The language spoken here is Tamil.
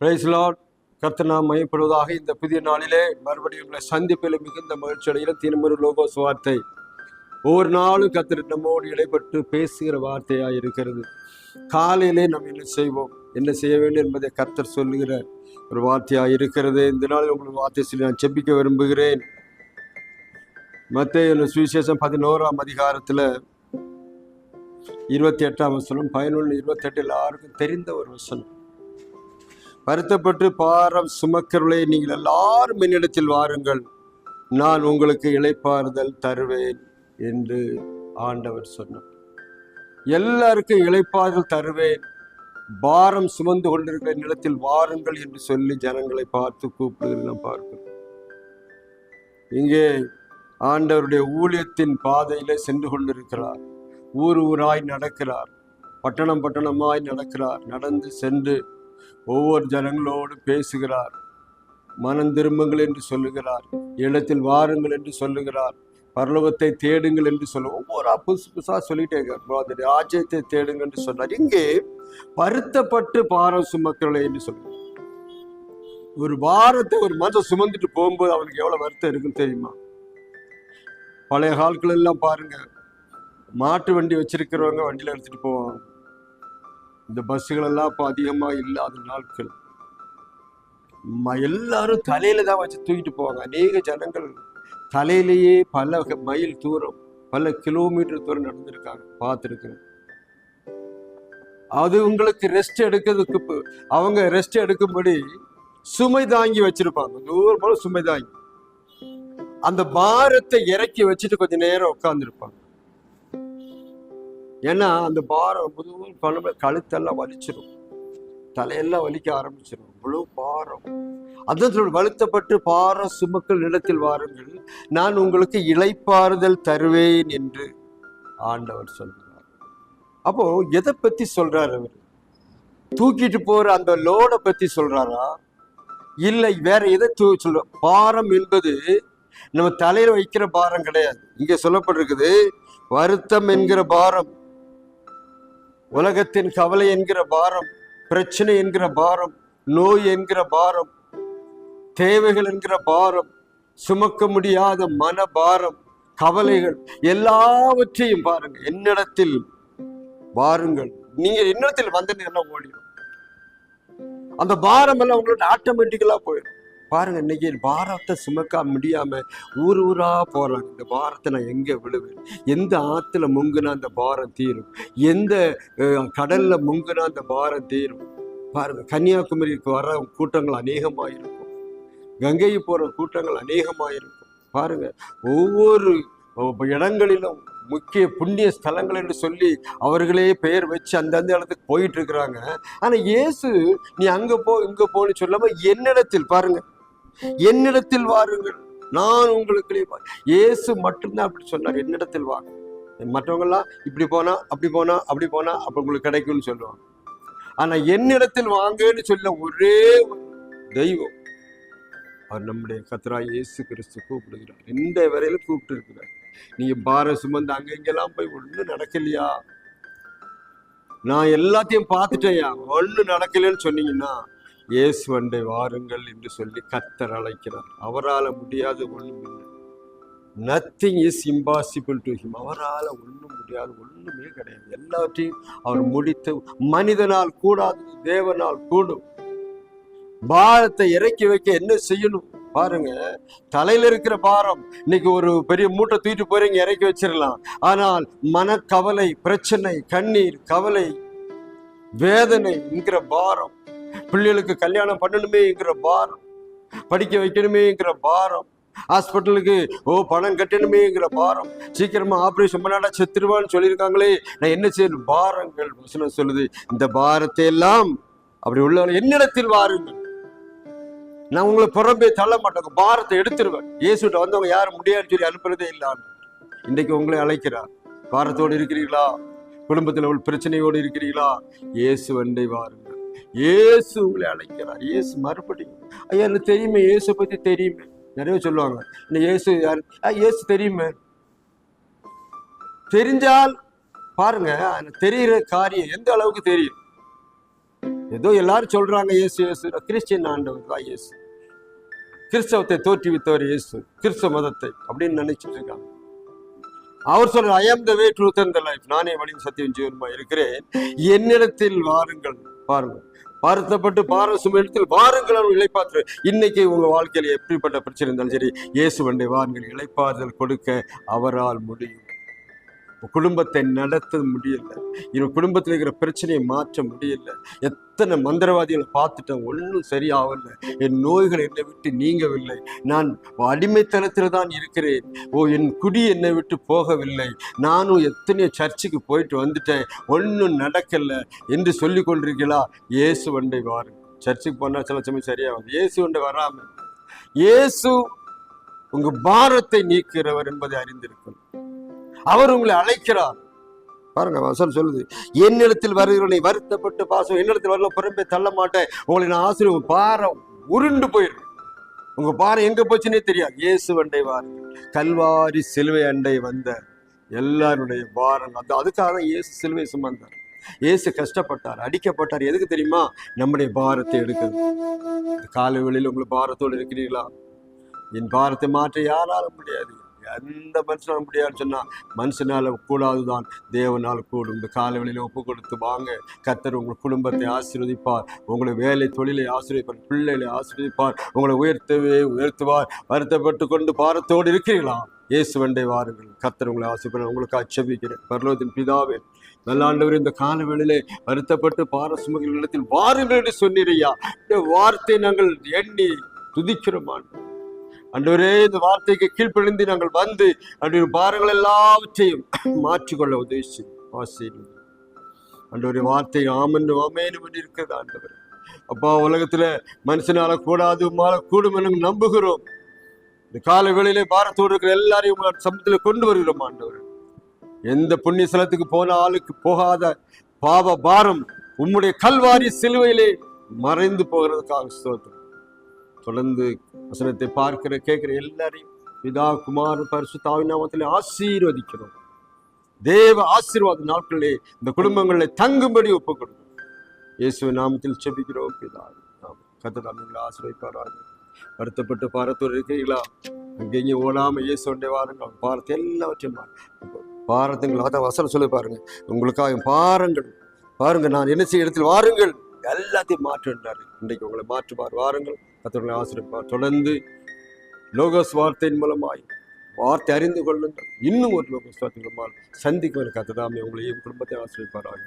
பிரைஸ் கர்த்த நாம் மையப்படுவதாக இந்த புதிய நாளிலே மறுபடியும் உங்களை சந்திப்பில் மிகுந்த மகிழ்ச்சி அடைகிற தினமொரு லோகோஸ் வார்த்தை. ஒவ்வொரு நாளும் கர்த்தர் நம்மோடு இடைப்பட்டு பேசுகிற வார்த்தையாக இருக்கிறது. காலையிலே நம்ம என்ன செய்வோம்? என்ன செய்ய வேண்டும் என்பதை கர்த்தர் சொல்லுகிற ஒரு வார்த்தையாக இருக்கிறது. இந்த நாளில் உங்களுக்கு வார்த்தை சொல்லி நான் செப்பிக்க விரும்புகிறேன். மத்திய சுவிசேஷம் பதினோராம் அதிகாரத்தில் இருபத்தி எட்டாம் வசனம் பதினொன்று இருபத்தெட்டு எல்லாருக்கும் தெரிந்த ஒரு வசனம். வருத்தப்பட்டு பாரம் சுமக்கிறவளை நீங்கள் எல்லாரும் என்னிடத்தில் வாருங்கள். நான் உங்களுக்கு இழைப்பாறுதல் தருவேன் என்று ஆண்டவர் சொன்னார். எல்லாருக்கும் இழைப்பாறுதல் தருவேன். பாரம் சுமந்து கொண்டிருக்கிற நிலத்தில் வாருங்கள் என்று சொல்லி ஜனங்களை பார்த்து கூப்பிடுகிறத நாம் பார்க்கிறோம் இங்கே ஆண்டவருடைய ஊழியத்தின் பாதையில சென்று கொண்டிருக்கிறார். ஊர் ஊராய் நடக்கிறார். பட்டணம் பட்டணமாய் நடக்கிறார். நடந்து சென்று ஒவ்வொரு ஜனங்களோடு பேசுகிறார். மனம் திரும்புங்கள் என்று சொல்லுகிறார். இடத்தில் வாருங்கள் என்று சொல்லுகிறார். பரலோகத்தை தேடுங்கள் என்று சொல்ல ஒவ்வொரு புதுசு புதுசாக சொல்லிட்டே இருக்கார். ராஜ்யத்தை தேடுங்கள் என்று சொன்னார். இங்கே வருத்தப்பட்டு பாரம் சுமக்கிறலை என்று சொல்லுவார் ஒரு வாரத்தை ஒரு மனுஷன் சுமந்துட்டு போகும்போது அவனுக்கு எவ்வளவு வருத்தம் இருக்குன்னு தெரியுமா? பழைய காலத்துல எல்லாம் பாருங்க மாட்டு வண்டி வச்சிருக்கிறவங்க வண்டியில எடுத்துட்டு போவாங்க. இந்த பஸ்ஸுகள் எல்லாம் இப்போ அதிகமாக இல்லாத நாட்கள். எல்லாரும் தலையில தான் வச்சு தூக்கிட்டு போவாங்க. அநேக ஜனங்கள் தலையிலேயே பல மைல் தூரம் பல கிலோமீட்டர் தூரம் நடந்திருக்காங்க. பார்த்துருக்குறேன். அது உங்களுக்கு ரெஸ்ட் எடுக்கிறதுக்கு அவங்க ரெஸ்ட் எடுக்கும்படி சுமை தாங்கி வச்சிருப்பாங்க. தூரம் போல சுமை தாங்கி. அந்த பாரத்தை இறக்கி வச்சுட்டு கொஞ்ச நேரம் உட்காந்துருப்பாங்க ஏன்னா அந்த பாரம் முதுகு பண்ணும்போது கழுத்தெல்லாம் வலிச்சிடும் தலையெல்லாம் வலிக்க ஆரம்பிச்சிடும் இவ்வளோ பாரம். அதான் வலுத்தப்பட்டு பாரம் சுமக்கள் நிலத்தில் வாருங்கள். நான் உங்களுக்கு இளைப்பாறுதல் தருவேன் என்று ஆண்டவர் சொல்கிறார். அப்போ எதை பத்தி சொல்றார் அவர்? தூக்கிட்டு போற அந்த லோடை பத்தி சொல்றாரா? இல்லை வேற எதை தூ சொல்ற பாரம் என்பது நம்ம தலையில் வைக்கிற பாரம் கிடையாது. இங்கே சொல்லப்பட்டிருக்குது வருத்தம் என்கிற பாரம். உலகத்தின் கவலை என்கிற பாரம் பிரச்சனை என்கிற பாரம் நோய் என்கிற பாரம் தேவைகள் என்கிற பாரம் சுமக்க முடியாத மன பாரம் கவலைகள் எல்லாவற்றையும் பாருங்க என்னிடத்தில் வாருங்கள். நீங்க என்னிடத்தில் வந்தீங்கன்னா எல்லாம் ஓடிடும். அந்த பாரம் எல்லாம் உங்களுக்கு ஆட்டோமேட்டிக்கலா போயிடும். பாருங்க இன்னைக்கு பாரத்தை சுமக்க முடியாம ஊர் ஊரா போறாங்க. இந்த பாரத்தை நான் எங்க விழுவேன்? எந்த ஆத்துல முங்குனா அந்த பாரம் தீரும்? எந்த கடலில் கடல்ல முங்குனா அந்த பாரம் தீரும்? பாருங்க கன்னியாகுமரிக்கு வர கூட்டங்கள் அநேகமாக இருக்கும் கங்கை போற கூட்டங்கள் அநேகமாக இருக்கும் பாருங்க ஒவ்வொரு ஒவ்வொரு இடங்களிலும் முக்கிய புண்ணிய ஸ்தலங்கள் என்று சொல்லி அவர்களே பெயர் வச்சு அந்தந்த இடத்துக்கு போயிட்டு இருக்கிறாங்க. ஆனா இயேசு நீ அங்க போ இங்க போன்னு சொல்லாம என்னிடத்தில் பாருங்க என்னிடத்தில் வாருங்கள். நான் உங்களுக்கு இயேசு மட்டும்தான் அப்படி சொன்னார். என்னிடத்தில் வாங்க மற்றவங்கெல்லாம் இப்படி போனா அப்படி போனா அப்படி போனா அப்ப உங்களுக்கு கிடைக்கும்னு சொல்லுவாங்க. ஆனா என்னிடத்தில் வாங்கன்னு சொல்ல ஒரே தெய்வம். அவர் நம்முடைய கத்ரா இயேசு கிறிஸ்து கூப்பிடுகிறார். இந்த வரையில கூப்பிட்டு இருக்கிறார். நீங்க பார சுமந்து அங்க இங்கெல்லாம் போய் ஒண்ணு நடக்கலையா? நான் எல்லாத்தையும் பார்த்துட்டேயா ஒண்ணு நடக்கலைன்னு சொன்னீங்கன்னா இயேசு அண்டை வாருங்கள் என்று சொல்லி கத்தர் அழைக்கிறார். அவரால் முடியாது ஒண்ணும் இல்லை. Nothing is impossible to him அவரால் ஒன்றும் முடியாது ஒன்றுமே கிடையாது. எல்லாவற்றையும் அவர் முடித்து மனிதனால் கூடாது தேவனால் கூடும். பாரத்தை இறக்கி வைக்க என்ன செய்யணும்? பாருங்க தலையில இருக்கிற பாரம். இன்னைக்கு ஒரு பெரிய மூட்டை தூக்கிட்டு போறீங்க இறக்கி வச்சிடலாம். ஆனால் மனக்கவலை பிரச்சனை கண்ணீர் கவலை வேதனை என்கிற பாரம் பிள்ளைகளுக்கு கல்யாணம் பண்ணணுமேங்கிற பாரம். படிக்க வைக்கணுமேங்கிற பாரம். ஹாஸ்பிட்டலுக்கு ஓ பணம் கட்டணுமேங்கிற பாரம். சீக்கிரமா ஆப்ரேஷன் பண்ணாடா செத்துருவான்னு சொல்லியிருக்காங்களே. நான் என்ன செய்யணும்? பாரங்கள் வசனம் சொல்லுது. இந்த பாரத்தை எல்லாம் அப்படி உள்ள என்னிடத்தில் வாருங்கள். நான் உங்களை புறம்பே தள்ள மாட்டேன் பாரத்தை எடுத்துருவேன். இயேசுட்ட வந்தவங்க யாரும் முடியாதுன்னு சொல்லி அனுப்புறதே இல்லான்னு இன்றைக்கு உங்களை அழைக்கிறார். பாரத்தோடு இருக்கிறீர்களா? குடும்பத்தில் உள்ள பிரச்சனையோடு இருக்கிறீர்களா? இயேசு வண்டை வாருங்கள். இயேசு உங்களை அழைக்கிறார். இயேசு மறுபடியும் ஐயா எனக்கு தெரியுமே இயேசு பத்தி தெரியுமே. நிறைய சொல்லுவாங்க. இந்த இயேசு யார்? இயேசு தெரியுமே. தெரிஞ்சால் பாருங்க தெரிகிற காரியம் எந்த அளவுக்கு தெரியும்? ஏதோ எல்லாரும் சொல்றாங்க இயேசு இயேசு. கிறிஸ்டியன் ஆண்டவர் தான் இயேசு. கிறிஸ்தவத்தை தோற்றுவித்தவர் இயேசு. கிறிஸ்தவ மதத்தை அப்படின்னு நினைச்சிட்டு இருக்காங்க. அவர் சொல்ற I am the way truth and the life நானே வழியும் சத்தியம் ஜீவனமா இருக்கிறேன். என்னிடத்தில் வாருங்கள். பாருங்கள் வருத்தப்பட்டு பார சுமையிடத்தில் வாருங்கள் அவர்கள் இழைப்பாற்று இன்னைக்கு உங்க வாழ்க்கையில எப்படிப்பட்ட பிரச்சனை இருந்தாலும் சரி இயேசு வண்டை வாருங்கள் இழைப்பாறுதல் கொடுக்க அவரால் முடியும். குடும்பத்தை நடத்த முடியல. என் குடும்பத்தில் இருக்கிற பிரச்சனையை மாற்ற முடியல. எத்தனை மந்திரவாதிகளை பார்த்துட்டேன் ஒன்றும் சரியாகல. என் நோய்கள் என்னை விட்டு நீங்கவில்லை. நான் அடிமைத்தனத்தில் தான் இருக்கிறேன். ஓ என் குடி என்னை விட்டு போகவில்லை. நானும் எத்தனையோ சர்ச்சுக்கு போயிட்டு வந்துட்டேன். ஒன்றும் நடக்கல என்று சொல்லி கொண்டிருக்கிறா இயேசு வண்டை வாருங்கள் சர்ச்சுக்கு போனால் சில சமயம் சரியாகும் இயேசு வண்டை வராமல் இயேசு உங்க பாரத்தை நீக்கிறவர் என்பதை அறிந்திருக்கு அவர் உங்களை அழைக்கிறார். பாருங்க வசனம் சொல்லுது. என்னிடத்தில் வருகிறவனை வருத்தப்பட்டு பாசம் என்னிடத்தில் வரல புறம்பே தள்ள மாட்டேன். உங்களை நான் ஆசிரியர் பாரம் உருண்டு போயிடும். உங்க பாறை எங்க போச்சுன்னே தெரியாது. இயேசு அண்டை வாருங்கள் கல்வாரி சிலுவை அண்டை வந்த எல்லாருடைய பாரம் அது அதுக்காக தான் இயேசு சிலுவை சுமந்தார். இயேசு கஷ்டப்பட்டார் அடிக்கப்பட்டார். எதுக்கு தெரியுமா? நம்முடைய பாரத்தை எடுக்குது காலை வெளியில் உங்களுக்கு பாரத்தோடு இருக்கிறீர்களா? என் பாரத்தை மாற்ற யாராலும் முடியாது. எந்த மனுஷனும் முடியாதுன்னு சொன்னால் மனுஷனால் கூடாதுதான். தேவனால் கூடும். இந்த காலவெளியில் ஒப்பு கொடுத்து வாங்க. கத்தர் உங்கள் குடும்பத்தை ஆசீர்வதிப்பார். உங்களை வேலை தொழிலை ஆசீர்வதிப்பார். பிள்ளைகளை ஆசீர்வதிப்பார். உங்களை உயர்த்தவே உயர்த்துவார். வருத்தப்பட்டு கொண்டு பாரத்தோடு இருக்கிறீர்களா? இயேசுவண்டை வாருங்கள். கத்தர் உங்களை ஆசீர்வார் உங்களுக்கு அச்சபிக்கிறேன் பரலோகத்தின் பிதாவே நல்லாண்டவர் இந்த காலவேளையிலே வருத்தப்பட்டு பார இடத்தில் வாருங்கள் என்று சொன்னீரையா இந்த வார்த்தை நாங்கள் எண்ணி துதிக்கிறோம் ஆண்டவரே இந்த வார்த்தைக்கு கீழ்ப்படிந்து நாங்கள் வந்து அன்றைய பாரங்கள் எல்லாவற்றையும் மாற்றிக்கொள்ள உதவி செய்யும் ஆசீர்வதி ஆண்டவரே வார்த்தை ஆமன் ஆமேனு பண்ணி இருக்கிறது ஆண்டவர். அப்பா உலகத்துல மனுஷனால கூடாது உம்மால கூடும் என நம்புகிறோம். இந்த கால வேளையிலே பாரத்தோடு இருக்கிற எல்லாரையும் உங்கள் சமூகத்தில் கொண்டு வருகிறோம் ஆண்டவர். எந்த புண்ணிய ஸ்தலத்துக்கு போன ஆளுக்கு போகாத பாவ பாரம் உம்முடைய கல்வாரி சிலுவையிலே மறைந்து போகிறதுக்காக ஸ்தோத்திரம். தொடர்ந்து வசனத்தை பார்க்கிற கேட்கிற எல்லாரையும் பிதா குமார் பரிசு நாமத்தில் ஆசீர்வதிக்கிறோம். தேவ ஆசீர்வாத நாட்களிலே இந்த குடும்பங்களில் தங்கும்படி ஒப்பு கொடுக்கும் இயேசு நாமத்தில் செபிக்கிறோம் பிதா. கத்ததாம் எங்களை ஆசீர்வதிப்பாராக. வருத்தப்பட்டு பாரத்தூர் இருக்கிறீங்களா அங்கேயும் ஓடாம இயேசுண்டே வாருங்கள். பாரத்தை எல்லாவற்றையும் பாரத்துங்கள். அதான் வசனம் சொல்லி பாருங்க. உங்களுக்காக பாருங்கள். பாருங்க நான் என்ன செய்ய இடத்தில் வாருங்கள். எல்லாத்தையும் மாற்றுன்றார் இன்றைக்கு உங்களை மாற்றுவார். வாருங்கள். கத்தர்களை ஆசிரியப்பார் தொடர்ந்து லோகஸ் வார்த்தையின் மூலமாய் வார்த்தை அறிந்து கொள்ளுங்கள். இன்னும் ஒரு லோகஸ் வார்த்தை மூலமாக சந்திக்கும் கத்ததாமே உங்களையும் குடும்பத்தை ஆசிரியப்பாராக